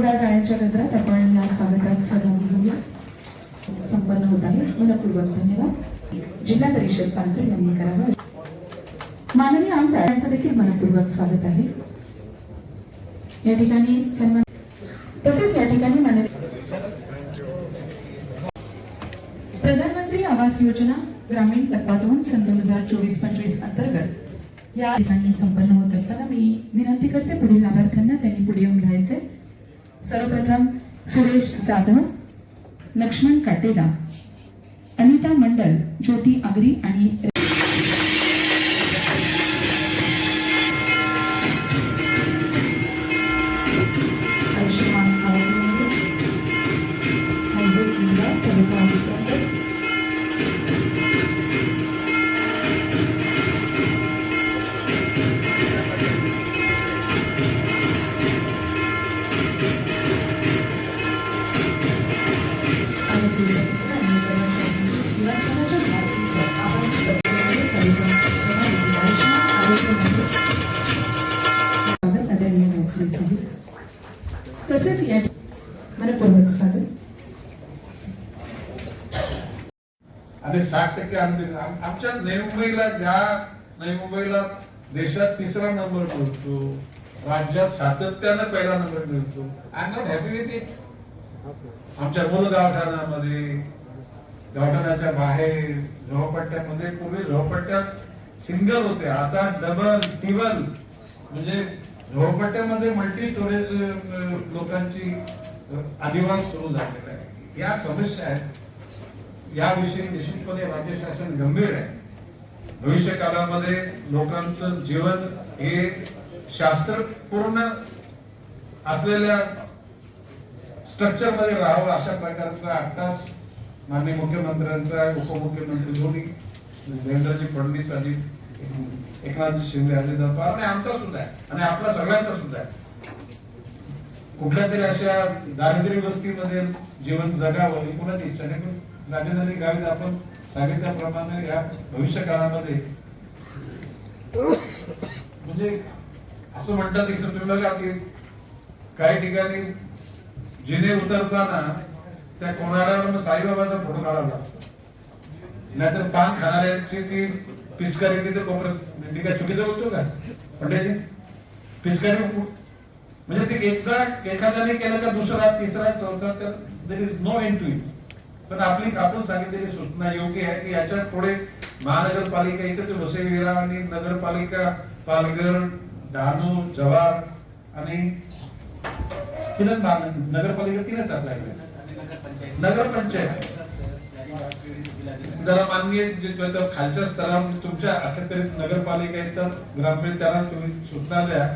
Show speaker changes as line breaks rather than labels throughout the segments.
थोड्या गाण्याच्या गजरात आपण या स्वागतात सहभागी होऊया संपन्न होत आहे. मनपूर्वक धन्यवाद. जिल्हा परिषद पालघर यांनी करावं. माननीय आमदार यांचं देखील मनपूर्वक स्वागत आहे. या ठिकाणी सन्मान तसेच या ठिकाणी माननीय प्रधानमंत्री आवास योजना ग्रामीण टप्पा दोन सन दोन हजार चोवीस पंचवीस अंतर्गत या ठिकाणी संपन्न होत असताना मी विनंती करते पुढील लाभार्थ्यांना त्यांनी पुढे येऊन सर्वप्रथम सुरेश जाधव लक्ष्मण काटेला अनिता मंडल ज्योती आगरी आणि आदरणीय नोकरी तसेच या मनपूर्वक स्वागत
आणि साठ टक्के अनुदान आमच्या नवी मुंबईला ज्या नवी मुंबईला देशात तिसरा नंबर मिळतो राज्यात सातत्यानं पहिला नंबर मिळतो I not happy with it आमच्या मूळ गावठाणामध्ये गावठाणाच्या बाहेर झोपट्ट्यामध्ये पूर्वी झोपट्ट्यात सिंगल होते. आता डबल टिबल म्हणजे झोपट्ट्यामध्ये मल्टी स्टोरेज लोकांची अधिवास सुरू झालेला आहे. या समस्या आहेत. याविषयी निश्चितपणे राज्य शासन गंभीर आहे. भविष्य काळामध्ये लोकांचं जीवन हे शास्त्रपूर्ण असलेल्या स्ट्रक्चरमध्ये राहावं अशा प्रकारचा आत्ताच माननीय मुख्यमंत्र्यांचा उपमुख्यमंत्री दोन्ही देवेंद्रजी फडणवीस आणि एकनाथ शिंदे अजित पवार आणि आमचा सुद्धा आहे. आणि आपला सगळ्यांचा सुद्धा आहे. कुठल्या तरी अशा दारिद्र्य वस्तीमध्ये जीवन जगावं ही कुणाची इच्छा नाही. पण राजधानी गावीत आपण सांगितल्याप्रमाणे या भविष्य काळामध्ये म्हणजे असं म्हणतात की तुम्ही बघा की काही ठिकाणी जिने उतरताना त्या कोणाऱ्यावर साईबाबाचा फोटो काढावा लागतो. नाहीतर पान खाणाऱ्यांची ती पिचकारी तिथे कोपऱ्यात ती काय चुकीचं बोलतो का पंडितजी पिचकारी म्हणजे ते एकदा एखाद्याने केलं का दुसरा तिसरा चौथा तर there is no end to it पण आपली आपण सांगितलेली सूचना योग्य आहे की याच्यात पुढे महानगरपालिका इथेच वसई विरा आणि नगरपालिका पालघर डहाणू जव्हार आणि तीनच नगरपालिका तीनच आपल्याकडे नगरपंचायत. जरा माननीय जे खालच्या स्तरावर तुमच्या अखत्यारीत नगरपालिका येतात ग्रामीण त्यांना तुम्ही सूचना द्या.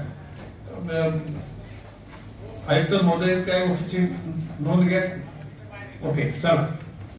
आयुक्त महोदय त्या गोष्टीची नोंद घ्या. ओके चला.